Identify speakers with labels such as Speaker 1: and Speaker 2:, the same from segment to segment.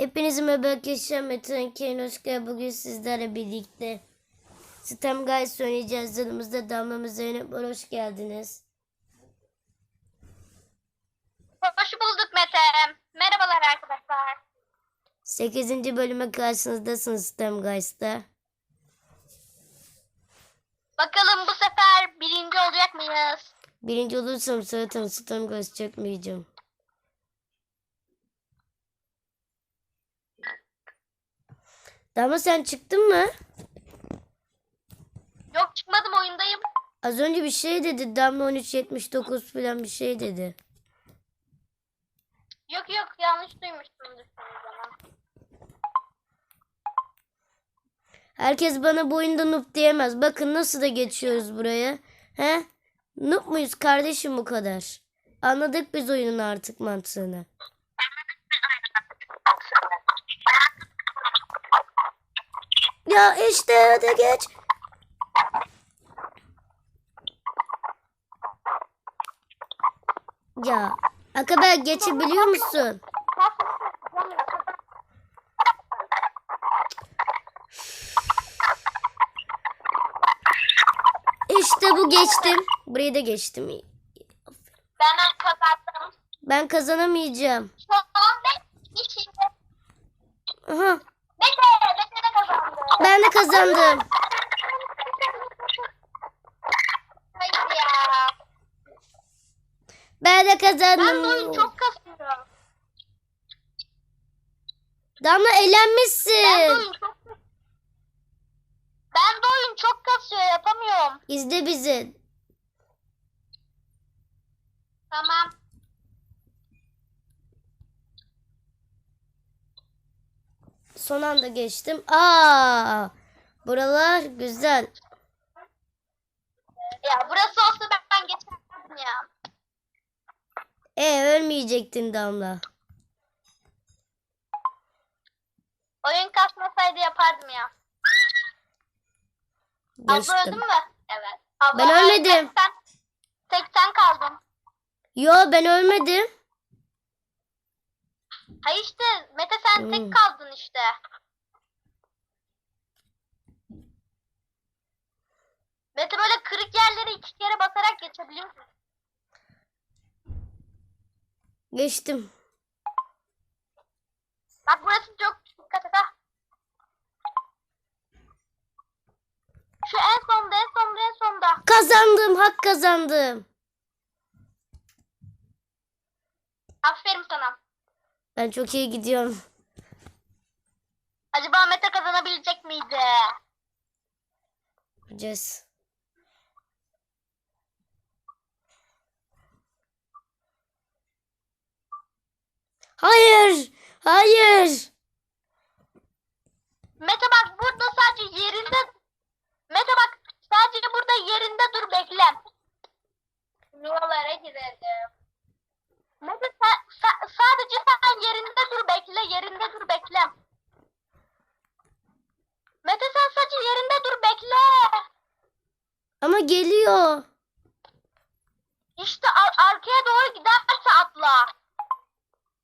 Speaker 1: Hepinize merhaba arkadaşlar. Metin Keynoşka bugün sizlerle birlikte Stem Guys oynayacağız. Yanımızda Damla ve Zeynep var. Hoş geldiniz.
Speaker 2: Hoş bulduk Mete. Merhabalar arkadaşlar.
Speaker 1: 8. bölüme karşınızdasınız Stem Guys'ta.
Speaker 2: Bakalım bu sefer birinci olacak mıyız?
Speaker 1: Birinci olursam zaten Stem Guys çekmeyeceğim. Damla sen çıktın mı?
Speaker 2: Yok çıkmadım oyundayım.
Speaker 1: Az önce bir şey dedi. Damla 1379 falan bir şey dedi.
Speaker 2: Yok yok yanlış duymuştumdur o zaman.
Speaker 1: Herkes bana bu oyunda noob diyemez. Bakın nasıl da geçiyoruz buraya. He? Noob muyuz kardeşim bu kadar? Anladık biz oyunun artık mantığını. Ya işte hadi geç. Ya Akaber geçebiliyor musun? İşte bu geçtim. Burayı da geçtim.
Speaker 2: Ben kazandım.
Speaker 1: Ben kazanamayacağım.
Speaker 2: Son beş kişi.
Speaker 1: Aha,
Speaker 2: Mete, Mete de kazandı.
Speaker 1: Ben de kazandım. Ben de
Speaker 2: oyun
Speaker 1: kazandım.
Speaker 2: çok kasıyor.
Speaker 1: Damla
Speaker 2: Ben de
Speaker 1: eğlenmişsin.
Speaker 2: oyun çok Ben de oyun çok kasıyor yapamıyorum.
Speaker 1: İzle bizi.
Speaker 2: Tamam.
Speaker 1: Son anda geçtim. Aa! Buralar güzel.
Speaker 2: Ya burası olsa ben, ben geçerdim ya.
Speaker 1: E ölmeyecektin Damla.
Speaker 2: Oyun kasmasaydı yapardım ya. Abla öldün
Speaker 1: Geçtim.
Speaker 2: mü? Evet. Abla
Speaker 1: Ben ölmedim.
Speaker 2: Sen, tek sen kaldın.
Speaker 1: Yo ben ölmedim.
Speaker 2: Hayır işte Mete sen
Speaker 1: Hmm.
Speaker 2: tek kaldın işte. Mete böyle kırık yerleri iki kere basarak geçebiliyorsun.
Speaker 1: Geçtim.
Speaker 2: Bak burası çok dikkat et ha. Şu en sonda en sonda en sonda.
Speaker 1: Kazandım. Hak kazandım.
Speaker 2: Aferin sana.
Speaker 1: Ben çok iyi gidiyorum.
Speaker 2: Acaba Mete kazanabilecek miydi?
Speaker 1: Yapacağız. Hayır. Hayır.
Speaker 2: Mete bak burada sadece yerinde Mete bak sadece burada yerinde dur bekle. Yuvalara girelim. Mete sa- sa- sadece sen yerinde dur bekle yerinde dur bekle. Mete sen sadece yerinde dur bekle.
Speaker 1: Ama geliyor.
Speaker 2: İşte ar- arkaya doğru giderse atla.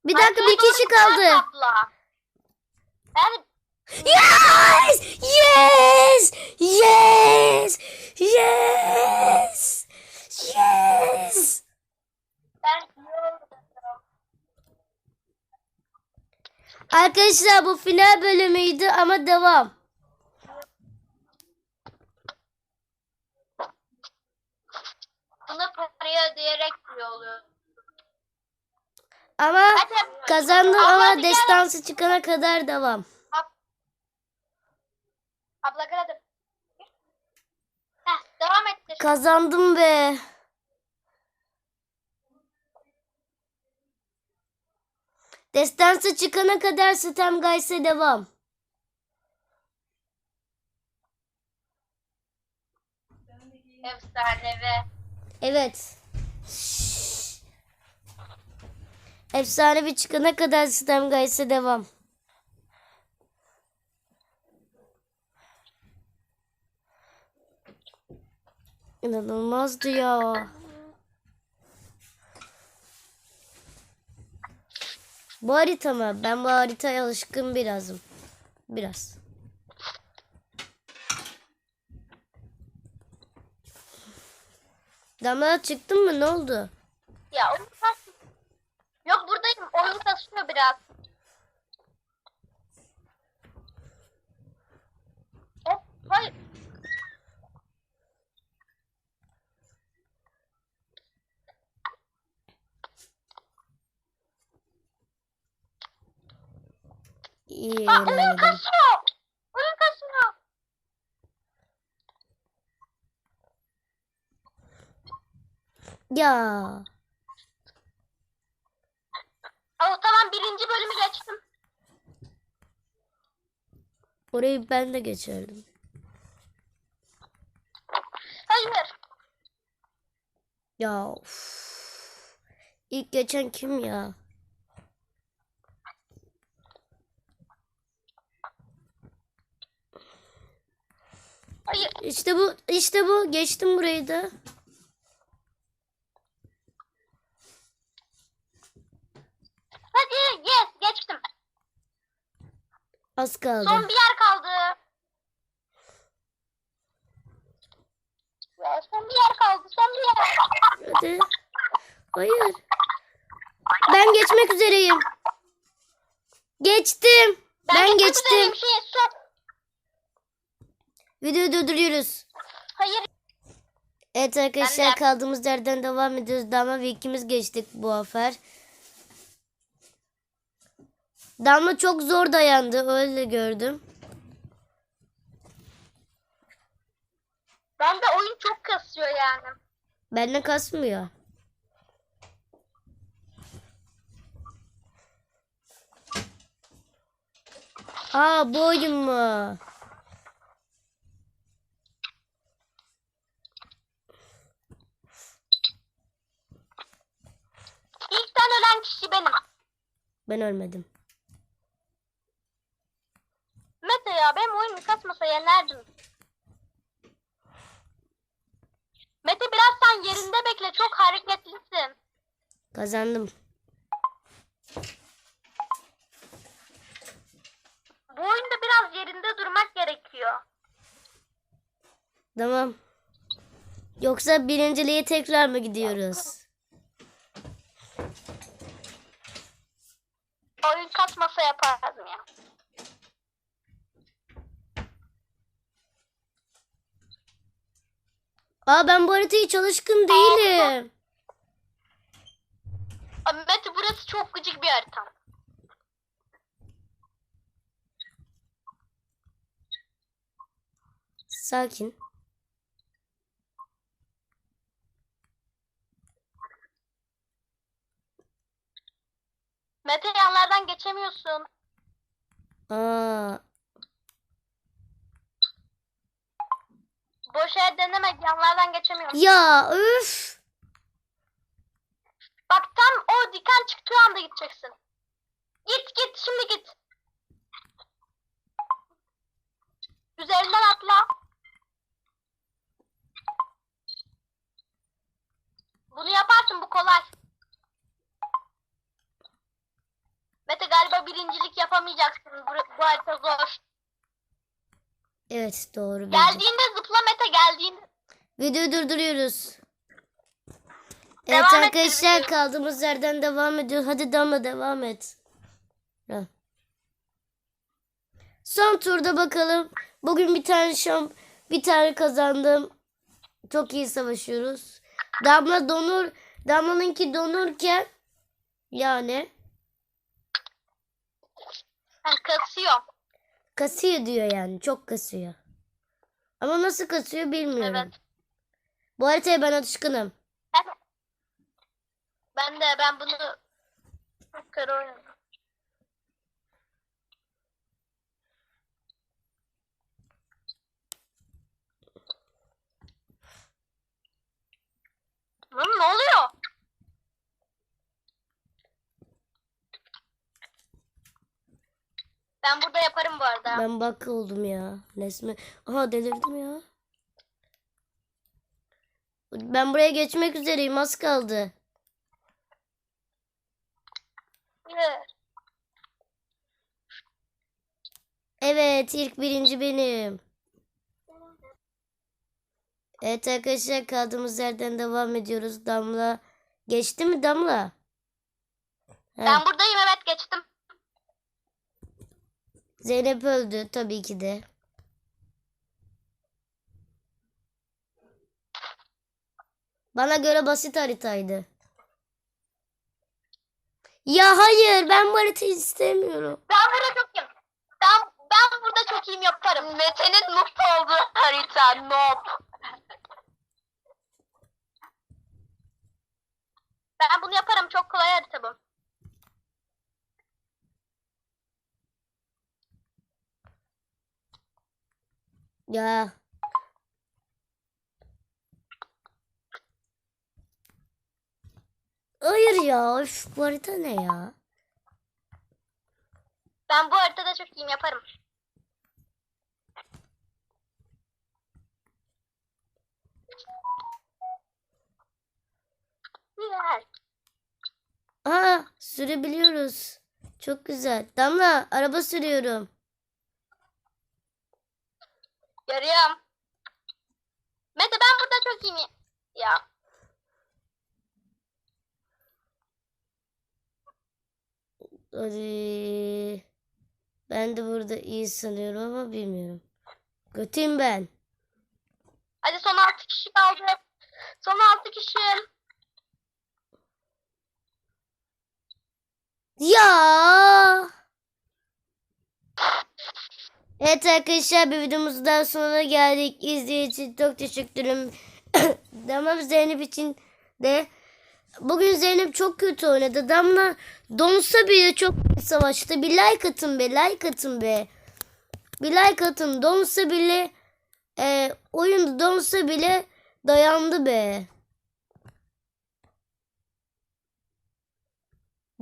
Speaker 1: Bir dakika bir kişi kaldı.
Speaker 2: Yani
Speaker 1: Yes! Yes! Yes! Yes! Yes!
Speaker 2: ben
Speaker 1: Arkadaşlar bu final bölümüydü ama devam.
Speaker 2: bunu paraya ödeyerek diyor oluyor.
Speaker 1: Ama
Speaker 2: Hadi.
Speaker 1: kazandım
Speaker 2: Abla
Speaker 1: destansı çıkana kadar devam.
Speaker 2: Abla gel hadi. Heh, devam ettir.
Speaker 1: Kazandım be. Destansı çıkana kadar Stem Guys'e devam.
Speaker 2: Efsanevi.
Speaker 1: Evet. Şşş. Efsane bir çıkana kadar Stem Guys'e devam. İnanılmazdı ya. Bu harita mı? Ben bu haritaya alışkın birazım. Biraz. Damla çıktın mı? Ne oldu?
Speaker 2: Ya. Yok Oyun kasıyor biraz. Hop, hayır.
Speaker 1: İyi
Speaker 2: Aa, oyun kasıyor. Oyun kasıyor.
Speaker 1: Ya.
Speaker 2: Aa, birinci bölümü geçtim.
Speaker 1: Orayı ben de geçerdim.
Speaker 2: Hayır.
Speaker 1: Ya of. İlk geçen kim ya?
Speaker 2: Hayır.
Speaker 1: İşte bu, işte bu. Geçtim burayı da.
Speaker 2: Hadi yes geçtim.
Speaker 1: Az kaldı.
Speaker 2: Son bir yer kaldı. Ya son bir yer kaldı. Son bir yer.
Speaker 1: Hadi. Hayır. Ben geçmek üzereyim. Geçtim. Ben,
Speaker 2: geçmek
Speaker 1: geçtim.
Speaker 2: Şey.
Speaker 1: Videoyu durduruyoruz.
Speaker 2: Hayır.
Speaker 1: Evet arkadaşlar
Speaker 2: Ben
Speaker 1: kaldığımız yerden devam ediyoruz. Ve ikimiz geçtik bu afer. Damla çok zor dayandı. Öyle gördüm.
Speaker 2: Ben de oyun çok kasıyor yani.
Speaker 1: Benden kasmıyor. Aa bu oyun mu?
Speaker 2: İlkten ölen kişi benim.
Speaker 1: Ben ölmedim.
Speaker 2: Mete ya benim oyun kasmasa yenerdim. Mete biraz sen yerinde bekle çok hareketlisin.
Speaker 1: Kazandım.
Speaker 2: Bu oyunda biraz yerinde durmak gerekiyor.
Speaker 1: Tamam. Yoksa birinciliğe tekrar mı gidiyoruz?
Speaker 2: Oyun kasmasa yapardım ya.
Speaker 1: Aa ben bu haritayı hiç alışkın değilim.
Speaker 2: Abi Mete burası çok gıcık bir harita.
Speaker 1: Sakin.
Speaker 2: Mete yanlardan geçemiyorsun.
Speaker 1: Aa
Speaker 2: Boş yer deneme yanlardan geçemiyorsun.
Speaker 1: ya üf.
Speaker 2: Bak tam o diken çıktığı anda gideceksin. Git git şimdi git. Üzerinden atla. Bunu yaparsın bu kolay. Mete galiba birincilik yapamayacaksın. Bu, bu harita zor.
Speaker 1: Evet doğru bence.
Speaker 2: Geldiğinde zıpla Mete geldiğinde.
Speaker 1: Videoyu durduruyoruz. Evet
Speaker 2: Devam et
Speaker 1: arkadaşlar kaldığımız yerden devam ediyor. Hadi Damla devam et. Son turda bakalım. Bugün bir tane şam bir tane kazandım. Çok iyi savaşıyoruz. Damla donur. Damla'nınki donurken yani
Speaker 2: Ha, kasıyor.
Speaker 1: Kasıyor diyor yani. Çok kasıyor. Ama nasıl kasıyor bilmiyorum.
Speaker 2: Evet.
Speaker 1: Bu haritaya ben alışkınım.
Speaker 2: Ben, de ben bunu kere oynadım. Ben burada yaparım bu arada.
Speaker 1: Ben bak oldum ya. Resmi. Aha delirdim ya. Ben buraya geçmek üzereyim. Az kaldı. Evet. İlk birinci benim. Evet arkadaşlar kaldığımız yerden devam ediyoruz. Damla geçti mi Damla?
Speaker 2: Ben He. buradayım
Speaker 1: Zeynep öldü tabii ki de. Bana göre basit haritaydı. Ya hayır ben bu haritayı istemiyorum.
Speaker 2: Ben burada çok iyiyim. Ben, ben burada çok iyiyim yaparım. Mete'nin noob olduğu harita noob. Ben bunu yaparım çok kolay harita bu.
Speaker 1: Ya. Hayır ya. Üf, bu harita ne ya?
Speaker 2: Ben bu haritada çok iyiyim yaparım. Güzel.
Speaker 1: Aa, sürebiliyoruz. Çok güzel. Damla, araba sürüyorum.
Speaker 2: Görüyorum. Mete ben burada çok iyiyim. Ya.
Speaker 1: Hadi. Ben de burada iyi sanıyorum ama bilmiyorum. Kötüyüm ben.
Speaker 2: Hadi son 6 kişi kaldı. Son 6 kişi.
Speaker 1: Ya. Evet arkadaşlar bir videomuzun daha sonuna geldik. İzlediğiniz için çok teşekkür ederim. Damla ve Zeynep için de bugün Zeynep çok kötü oynadı. Damla donsa bile çok savaştı. Bir like atın be like atın be. Bir like atın donsa bile e, oyun donsa bile dayandı be.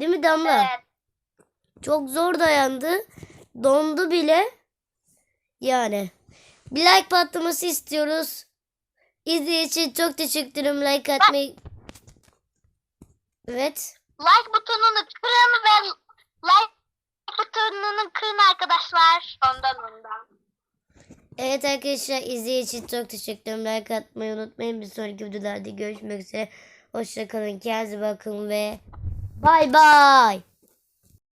Speaker 1: Değil mi Damla?
Speaker 2: Evet.
Speaker 1: Çok zor dayandı. Dondu bile. Yani. Bir like patlaması istiyoruz. İzlediğiniz için çok teşekkür ederim. Like atmayı. Evet.
Speaker 2: Like butonunu kırın ve like butonunu kırın arkadaşlar. Ondan ondan.
Speaker 1: Evet arkadaşlar izlediğiniz için çok teşekkür ederim. Like atmayı unutmayın. Bir sonraki videolarda görüşmek üzere. Hoşçakalın. Kendinize bakın ve bay bay.